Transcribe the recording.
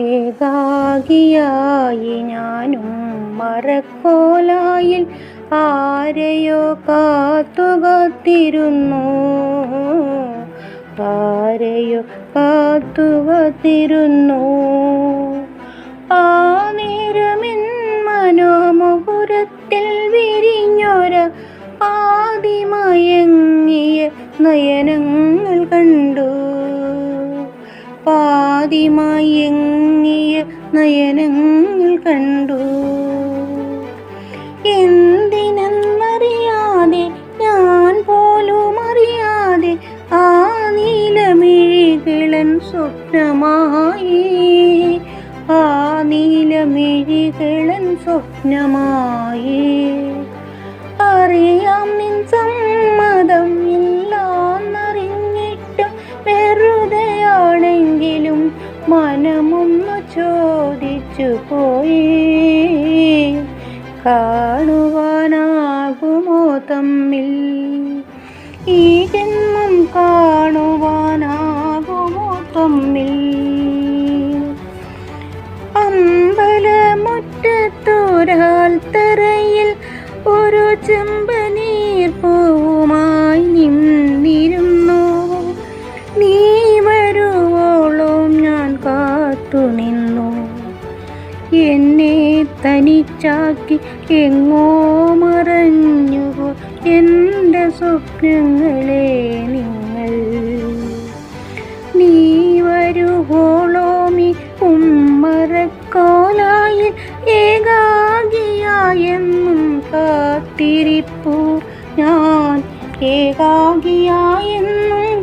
ഏകാകിയായി ഞാനും മറക്കോലായിൽ ആരെയോ കാത്തുകത്തിരുന്നു ആരെയോ കാത്തുകത്തിരുന്നു ആ നേരമെൻ മനോമുഹുരത്തിൽ വിരിഞ്ഞൊര പാതിമയങ്ങിയ നയനങ്ങൾ കണ്ടു. പാതിമയങ്ങിയ നയനങ്ങൾ കണ്ടു? എന്തിനെന്നറിയാതെ ഞാൻ പോലും അറിയാതെ ആ നീലമിഴികളൻ സ്വപ്നമായി. ആ നീലമിഴികളൻ സ്വപ്നമായി. അറിയാം നിൻ മനമൊന്നു ചോദിച്ചു പോയി. കാണുവാനാകുമോ തമ്മിൽ? ഈ ജന്മം കാണുവാനാകുമോ തമ്മിൽ? കാത്തു നിന്നു. എന്നെ തനിച്ചാക്കി എങ്ങോ മറഞ്ഞു എന്റെ സ്വപ്നങ്ങളെ നിങ്ങൾ. നീ വരുവോളോമി ഉമ്മറക്കോലായി ഏകാഗിയായെന്നും കാത്തിരിപ്പു ഞാൻ. ഏകാകിയായെന്നും